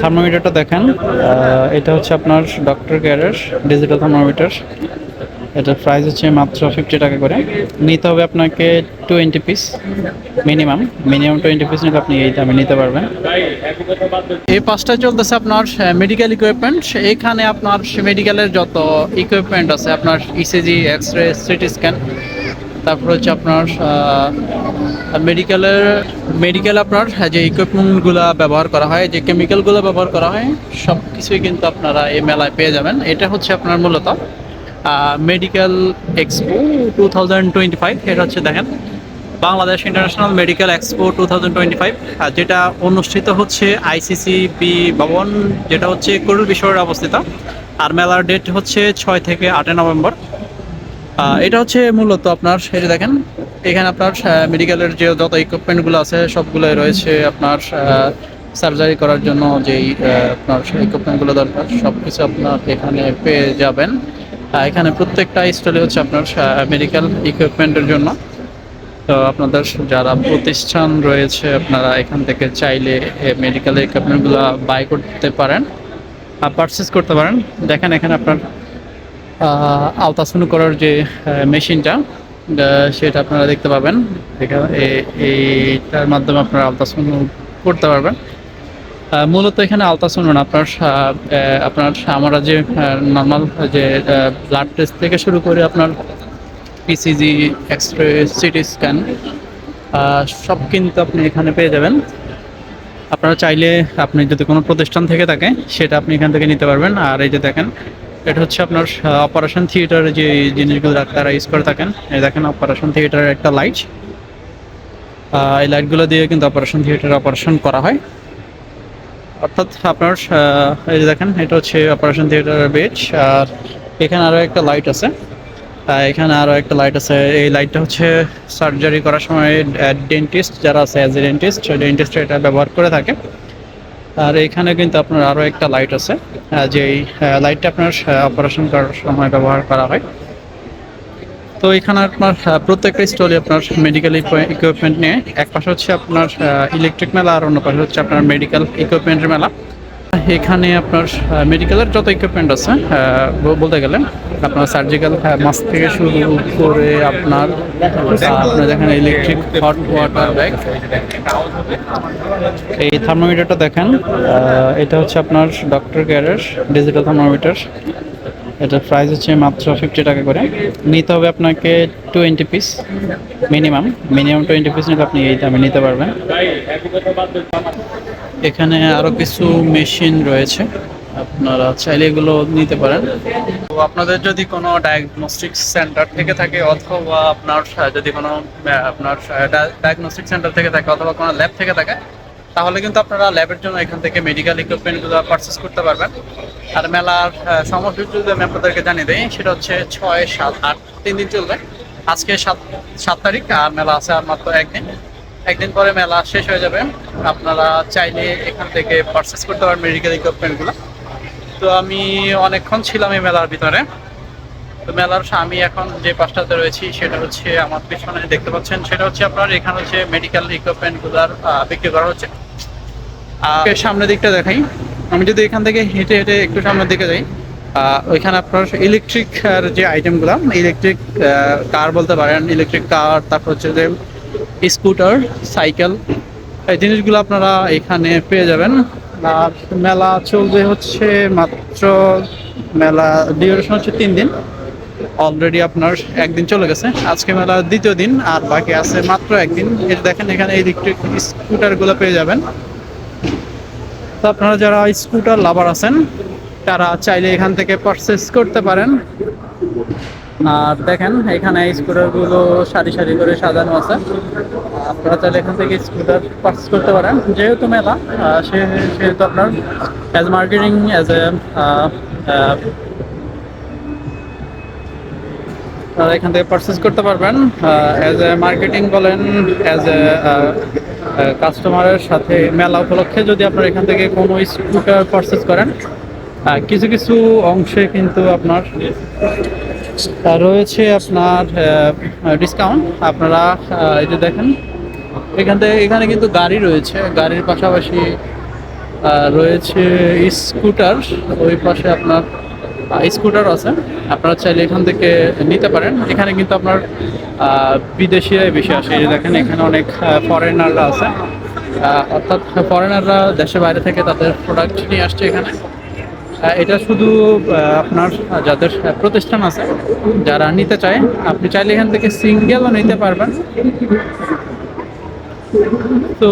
থার্মোমিটারটা দেখেন। এটা হচ্ছে আপনার ডক্টর কেয়ারের ডিজিটাল থার্মোমিটার এটার প্রাইস হচ্ছে মাত্র ফিফটি টাকা করে। নিতে হবে আপনাকে twenty piece minimum minimum twenty piece নিলে আপনি এই দামে নিতে পারবেন। এই পাঁচটা চলতেছে আপনার মেডিকেল ইকুইপমেন্ট এখানে আপনার মেডিকেলের যত ইকুইপমেন্ট আছে, আপনার ECG X ray CT scan তারপর হচ্ছে আপনার মেডিকেলের মেডিকেল আপনার যে ইকুইপমেন্টগুলো ব্যবহার করা হয়, যে কেমিক্যালগুলো ব্যবহার করা হয় সব কিছুই কিন্তু আপনারা এই মেলায় পেয়ে যাবেন। এটা হচ্ছে আপনার মূলত medical expo two thousand twenty five এটা হচ্ছে দেখেন, Bangladesh international medical expo two thousand twenty five যেটা অনুষ্ঠিত হচ্ছে আইসিসি বি ভবন, যেটা হচ্ছে কুরুল বিশ্বরে অবস্থিত। আর মেলার ডেট হচ্ছে ছয় থেকে আটই নভেম্বর। এটা হচ্ছে মূলত আপনার, এই দেখেন, এখানে আপনার মেডিকেলের যে যত ইকুইপমেন্টগুলো আছে, সবগুলোই রয়েছে আপনার সার্জারি করার জন্য যেই আপনার ইকুইপমেন্টগুলো দরকার সব কিছু আপনার এখানে পেয়ে যাবেন। এখানে প্রত্যেকটা স্টলে হচ্ছে আপনার মেডিকেল ইকুইপমেন্টের জন্য। তো আপনাদের যারা প্রতিষ্ঠান রয়েছে, আপনারা এখান থেকে চাইলে মেডিকেল ইকুইপমেন্টগুলো বাই করতে পারেন পারচেস করতে পারেন। দেখেন এখানে আপনার আলতাসনু করার যে মেশিনটা সেটা আপনারা দেখতে পাবেন। এইটার মাধ্যমে আপনারা আলতাসনু করতে পারবেন। মূলত এখানে আলতাসনু আপনার আপনার আমরা যে নর্মাল যে ব্লাড টেস্ট থেকে শুরু করে আপনার PCG X ray CT scan সব কিন্তু আপনি এখানে পেয়ে যাবেন। আপনারা চাইলে, আপনি যদি কোনো প্রতিষ্ঠান থেকে থাকে, সেটা আপনি এখান থেকে নিতে পারবেন। আর এই যে দেখেন এটা হচ্ছে আপনার অপারেশন থিয়েটারে যে জিনিসগুলো ডাক্তাররা ইউজ করে থাকেন। এই দেখেন অপারেশন থিয়েটারের একটা লাইট এই লাইটগুলো দিয়ে কিন্তু অপারেশন থিয়েটারে অপারেশন করা হয়। অর্থাৎ আপনার এই যে দেখেন, এটা হচ্ছে অপারেশন থিয়েটারের বেড আর এখানে আরও একটা লাইট আছে। এখানে আরও একটা লাইট আছে। এই লাইটটা হচ্ছে সার্জারি করার সময় ডেন্টিস্ট যারা আছে অ্যাজ এ ডেন্টিস্ট ডেন্টিস্ট এটা ব্যবহার করে থাকে। আর এখানে কিন্তু আপনার আরও একটা লাইট আছে যে যেই লাইটটা আপনার অপারেশন করার সময় ব্যবহার করা হয়। তো এখানে আপনার প্রত্যেকটা স্টলে আপনার মেডিকেল ইকুইপমেন্ট নিয়ে, এক পাশে হচ্ছে আপনার ইলেকট্রিক মেলা, আর অন্য পাশে হচ্ছে আপনার মেডিকেল ইকুইপমেন্টের মেলা। এখানে আপনার মেডিকেলের যত ইকুইপমেন্ট আছে বলতে গেলে, আপনার সার্জিক্যাল মাস্ক থেকে শুরু করে আপনার আপনার দেখেন ইলেকট্রিক হট ওয়াটার ব্যাগ এই থার্মোমিটারটা দেখেন এটা হচ্ছে আপনার ডক্টর কেয়ারের ডিজিটাল থার্মোমিটার এটার প্রাইস হচ্ছে মাত্র ফিফটি টাকা করে। নিতে হবে আপনাকে twenty piece minimum minimum twenty piece নিলে আপনি এই দামে নিতে পারবেন। এখানে আরও কিছু মেশিন রয়েছে, আপনারা চাইলে এগুলো নিতে পারেন। তো আপনাদের যদি কোনো ডায়াগনস্টিক সেন্টার থেকে থাকে অথবা আপনার, যদি কোনো, আপনার ডায়াগনস্টিক সেন্টার থেকে থাকে অথবা কোনো ল্যাব থেকে থাকে, তাহলে কিন্তু আপনারা ল্যাবের জন্য এখান থেকে মেডিকেল ইকুইপমেন্টগুলো পারচেস করতে পারবেন। আর মেলার সময়সূচি যদি আমি আপনাদেরকে জানিয়ে দিই, সেটা হচ্ছে ছয় সাত আট, তিন দিন চলবে। আজকে সাত সাত তারিখ, আর মেলা আছে আর মাত্র একদিন। একদিন পরে মেলা শেষ হয়ে যাবে। আপনারা চাইলে এখান থেকে পারচেস করতে পারেন মেডিকেল ইকুইপমেন্টগুলো তো আমি অনেকক্ষণ ছিলাম এই মেলার ভিতরে। তো মেলার আমি এখন যে পাশটাতে রয়েছি, সেটা হচ্ছে আমার পিছনে দেখতে পাচ্ছেন, সেটা হচ্ছে আপনার এখানে হচ্ছে মেডিকেল ইকুইপমেন্টগুলোর বিক্রি করা হচ্ছে। সামনের দিকটা দেখাই। আমি যদি এখান থেকে হেঁটে হেঁটে একটু সামনের দিকে যাই ওইখানে আপনার ইলেকট্রিক যে আইটেমগুলো ইলেকট্রিক কার বলতে পারেন ইলেকট্রিক কার তারপর হচ্ছে যে স্কুটার, সাইকেল, এই জিনিসগুলো আপনারা এখানে পেয়ে যাবেন। আর মেলা চলবে হচ্ছে মাত্র, মেলা ডিউরেশন হচ্ছে তিন দিন। অলরেডি আপনার একদিন চলে গেছে। আজকে মেলার দ্বিতীয় দিন, আর বাকি আছে মাত্র একদিন। দেখেন, এখানে ইলেকট্রিক স্কুটারগুলো পেয়ে যাবেন। তো আপনারা যারা স্কুটার লাভার আছেন, তারা চাইলে এখান থেকে পারচেস করতে পারেন। আর দেখেন, এখানে স্কুটারগুলো সারি সারি করে সাজানো আছে। আপনারা চাইলে এখান থেকে স্কুটার পারচেস করতে পারেন, যেহেতু মেলা সেহেতু আপনার অ্যাজ মার্কেটিং অ্যাজ এ এখান থেকে পারচেস করতে পারবেন। অ্যাজ এ মার্কেটিং বলেন অ্যাজ এ কাস্টমারের সাথে মেলা উপলক্ষে যদি আপনারা এখান থেকে কোনো স্কুটার পারচেস করেন কিছু কিছু অংশে কিন্তু আপনার রয়েছে আপনার ডিসকাউন্ট আপনারা এই যে দেখেন, এখান থেকে, এখানে কিন্তু গাড়ি রয়েছে। গাড়ির পাশাপাশি রয়েছে স্কুটার ওই পাশে আপনার স্কুটার আছে। আপনারা চাইলে এখান থেকে নিতে পারেন। এখানে কিন্তু আপনার বিদেশিরাই বেশি আসে। এই যে দেখেন, এখানে অনেক ফরেনাররা আছে। অর্থাৎ ফরেনাররা দেশের বাইরে থেকে তাদের প্রোডাক্ট নিয়ে আসছে এখানে। এটা শুধু আপনার যাদের প্রতিষ্ঠান আছে, যারা নিতে চায়, আপনি চাইলে এখান থেকে সিঙ্গেলও নিতে পারবেন। তো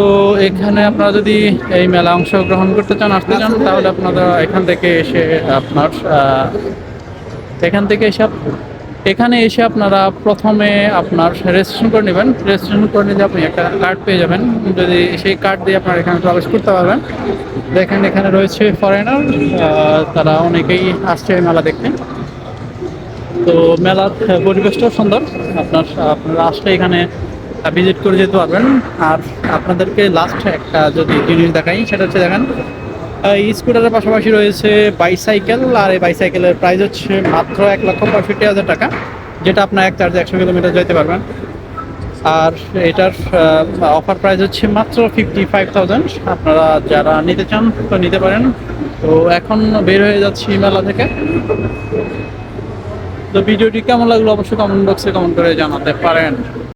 এখানে আপনারা যদি এই মেলা অংশগ্রহণ করতে চান, আসতে চান, তাহলে আপনারা এখান থেকে এসে, আপনার এখান থেকে এসে এখানে এসে আপনারা প্রথমে আপনার রেজিস্ট্রেশন করে নেবেন। রেজিস্ট্রেশন করে নিলে আপনি একটা কার্ড পেয়ে যাবেন। যদি সেই কার্ড দিয়ে আপনারা এখানে প্রবেশ করতে পারবেন। দেখেন, এখানে রয়েছে ফরেনার তারা অনেকেই আসছে মেলা দেখতে। তো মেলার পরিবেশটাও সুন্দর। আপনার, আপনারা আসলে এখানে ভিজিট করে যেতে পারবেন। আর আপনাদেরকে লাস্ট একটা যদি জিনিস দেখাই, সেটা হচ্ছে দেখেন স্কুটারের পাশাপাশি রয়েছে বাইসাইকেল আর এই বাইসাইকেলের প্রাইস হচ্ছে মাত্র এক লক্ষ পঁয়ষট্টি হাজার টাকা, যেটা আপনার এক চার্জে একশো কিলোমিটার যেতে পারবেন। আর এটার অফার প্রাইস হচ্ছে মাত্র ফিফটি ফাইভ থাউজেন্ড আপনারা যারা নিতে চান তো নিতে পারেন। তো এখন বের হয়ে যাচ্ছি মেলা থেকে। তো ভিডিওটি কেমন লাগল অবশ্যই কমেন্ট বক্সে কমেন্ট করে জানাতে পারেন।